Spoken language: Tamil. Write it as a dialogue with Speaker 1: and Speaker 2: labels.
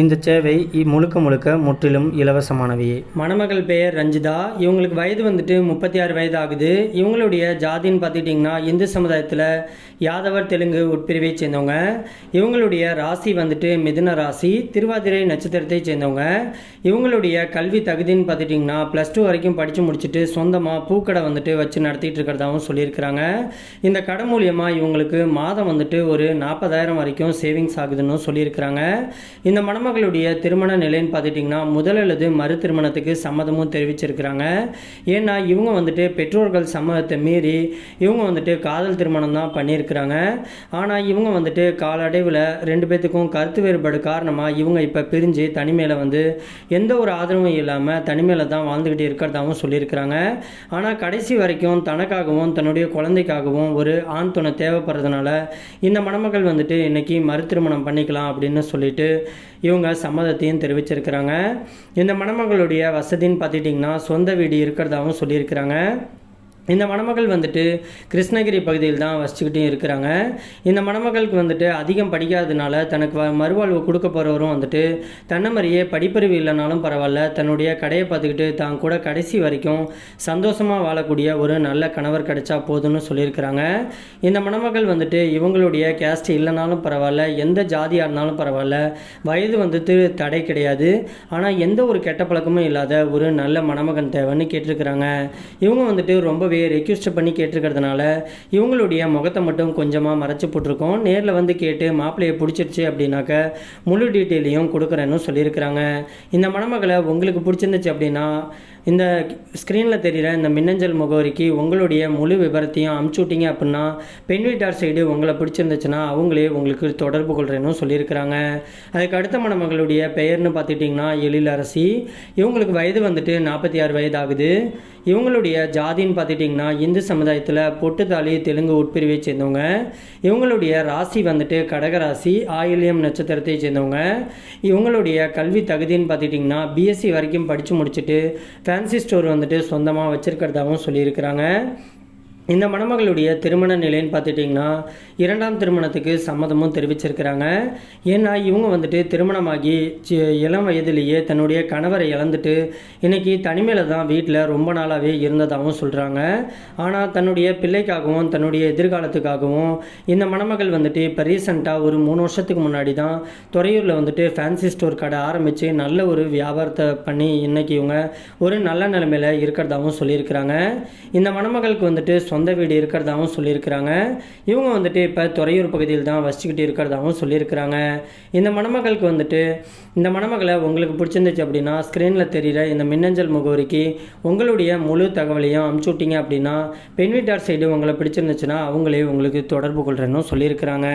Speaker 1: இந்த சேவை முழுக்க முழுக்க முற்றிலும் இலவசமானவையே மணமகள் பெயர் ரஞ்சிதா. இவங்களுக்கு வயது வந்துட்டு முப்பத்தி ஆறு வயது ஆகுது இவங்களுடைய ஜாதின்னு பார்த்துக்கிட்டிங்கன்னா இந்து சமுதாயத்தில் யாதவர் தெலுங்கு உட்பிரிவை சேர்ந்தவங்க. இவங்களுடைய ராசி வந்துட்டு மிதுன ராசி திருவாதிரை நட்சத்திரத்தை சேர்ந்தவங்க. இவங்களுடைய கல்வி தகுதின்னு பார்த்துட்டிங்கன்னா ப்ளஸ் டூ வரைக்கும் படித்து முடிச்சுட்டு சொந்தமாக பூக்கடை வந்துட்டு வச்சு நடத்திட்டு இருக்கிறதாகவும் சொல்லியிருக்கிறாங்க. இந்த கடை மூலியமாக இவங்களுக்கு மாதம் வந்துட்டு ஒரு நாற்பதாயிரம் வரைக்கும் சேவிங்ஸ் ஆகுதுன்னு சொல்லியிருக்கிறாங்க. இந்த மருமகளுடைய திருமண நிலைன்னு பார்த்துட்டிங்கன்னா முதல் அல்லது மறு திருமணத்துக்கு சம்மதமும் தெரிவிச்சிருக்கிறாங்க. ஏன்னா இவங்க வந்துட்டு பெற்றோர்கள் சம்மதத்தை மீறி இவங்க வந்துட்டு காதல் திருமணம் தான் பண்ணியிருக்கிறாங்க. ஆனால் இவங்க வந்துட்டு காலடைவில் ரெண்டு பேர்த்துக்கும் கருத்து வேறுபாடு காரணமாக இவங்க இப்போ பிரிஞ்சு தனிமையில் வந்து எந்த ஒரு ஆதரவும் இல்லாமல் தனிமையில் தான் வாழ்ந்துக்கிட்டு இருக்கிறதாகவும் சொல்லியிருக்கிறாங்க. ஆனால் கடைசி வரைக்கும் தனக்காகவும் தன்னுடைய குழந்தைக்காகவும் ஒரு ஆண் துணை தேவைப்படுறதுனால இந்த மணமகள் வந்துட்டு இன்றைக்கி மறு திருமணம் பண்ணிக்கலாம் அப்படின்னு சொல்லிட்டு இவங்க சம்மதத்தையும் தெரிவிச்சிருக்கிறாங்க. இந்த மணமகளுடைய வசதின்னு பார்த்துட்டிங்கன்னா சொந்த வீடு இருக்கிறதாகவும் சொல்லியிருக்கிறாங்க. இந்த மணமகள் வந்துட்டு கிருஷ்ணகிரி பகுதியில் தான் வசிச்சுக்கிட்டே இருக்கிறாங்க. இந்த மணமகளுக்கு வந்துட்டு அதிகம் படிக்காததுனால தனக்கு மறுவாழ்வு கொடுக்க போகிறவரும் வந்துட்டு தன்னமறியே படிப்பறிவு இல்லைனாலும் பரவாயில்ல. தன்னுடைய கடையை பார்த்துக்கிட்டு தான் கூட கடைசி வரைக்கும் சந்தோஷமாக வாழக்கூடிய ஒரு நல்ல கணவர் கிடைச்சா போதும்னு சொல்லியிருக்கிறாங்க. இந்த மணமகள் வந்துட்டு இவங்களுடைய கேஸ்ட் இல்லைனாலும் பரவாயில்ல. எந்த ஜாதியாக இருந்தாலும் பரவாயில்ல. வயது வந்துட்டு தடை கிடையாது. ஆனால் எந்த ஒரு கெட்ட பழக்கமும் இல்லாத ஒரு நல்ல மணமகன் தேவைன்னு கேட்டிருக்கிறாங்க. இவங்க வந்துட்டு ரொம்பவே ரெக்யூஸ்ட் பண்ணி கேட்டிருக்கிறதுனால இவங்களுடைய முகத்தை மட்டும் கொஞ்சமாக மறைச்சி போட்டிருக்கோம். நேரில் வந்து கேட்டு மாப்பிள்ளையை பிடிச்சிருச்சு அப்படின்னாக்க முழு டீட்டெயிலையும் கொடுக்குறேன்னு சொல்லியிருக்கிறாங்க. இந்த மணமகளை உங்களுக்கு பிடிச்சிருந்துச்சு அப்படின்னா இந்த ஸ்க்ரீனில் தெரிகிற இந்த மின்னஞ்சல் முகவரிக்கு உங்களுடைய முழு விவரத்தையும் அமுச்சு விட்டீங்க அப்படின்னா பெண் வீட்டார் சைடு உங்களை பிடிச்சிருந்துச்சுன்னா அவங்களே உங்களுக்கு தொடர்பு கொள்கிறேன்னு சொல்லியிருக்கிறாங்க. அதுக்கு அடுத்த மணமகளுடைய பெயர்னு பார்த்துட்டிங்கன்னா எழிலரசி. இவங்களுக்கு வயது வந்துட்டு நாற்பத்தி ஆறு வயது ஆகுது. இவங்களுடைய ஜாதின்னு பார்த்துட்டிங்கன்னா இந்து சமுதாயத்தில் பொட்டுத்தாலி தெலுங்கு உட்பிரிவை சேர்ந்தவங்க. இவங்களுடைய ராசி வந்துட்டு கடகராசி ஆயிலியம் நட்சத்திரத்தை சேர்ந்தவங்க. இவங்களுடைய கல்வி தகுதின்னு பார்த்துட்டிங்கன்னா பிஎஸ்சி வரைக்கும் படித்து முடிச்சுட்டு ஃபேன்சி ஸ்டோர் வந்துட்டு சொந்தமாக வச்சுருக்கிறதாகவும் சொல்லியிருக்கிறாங்க. இந்த மணமகளுடைய திருமண நிலைன்னு பார்த்துட்டிங்கன்னா இரண்டாம் திருமணத்துக்கு சம்மதமும் தெரிவிச்சிருக்கிறாங்க. ஏன்னா இவங்க வந்துட்டு திருமணமாகி இளம் வயதிலேயே தன்னுடைய கணவரை இழந்துட்டு இன்னைக்கு தனிமையில் தான் வீட்டில் ரொம்ப நாளாகவே இருந்ததாகவும் சொல்கிறாங்க ஆனால் தன்னுடைய பிள்ளைக்காகவும் தன்னுடைய எதிர்காலத்துக்காகவும் இந்த மணமகள் வந்துட்டு இப்போ ரீசெண்டாக ஒரு மூணு வருஷத்துக்கு முன்னாடி தான் துறையூரில் வந்துட்டு ஃபேன்சி ஸ்டோர் கடை ஆரம்பித்து நல்ல ஒரு வியாபாரத்தை பண்ணி இன்னைக்கு இவங்க ஒரு நல்ல நிலைமையில் இருக்கிறதாகவும் சொல்லியிருக்கிறாங்க. இந்த மணமகளுக்கு வந்துட்டு சொந்த வீடு இருக்கிறதாகவும் சொல்லியிருக்கிறாங்க. இவங்க வந்துட்டு இப்போ துறையூர் பகுதியில் தான் வசிச்சுக்கிட்டு இருக்கிறதாகவும் சொல்லியிருக்கிறாங்க. இந்த மணமகளுக்கு வந்துட்டு இந்த மணமகளை உங்களுக்கு பிடிச்சிருந்துச்சு அப்படின்னா ஸ்க்ரீனில் தெரிகிற இந்த மின்னஞ்சல் முகவரிக்கு உங்களுடைய முழு தகவலையும் அமுச்சு விட்டீங்க அப்படின்னா பெண் வீட்டார் சைடு உங்களை பிடிச்சிருந்துச்சுன்னா அவங்களே உங்களுக்கு தொடர்பு கொள்கிறேன்னு சொல்லியிருக்கிறாங்க.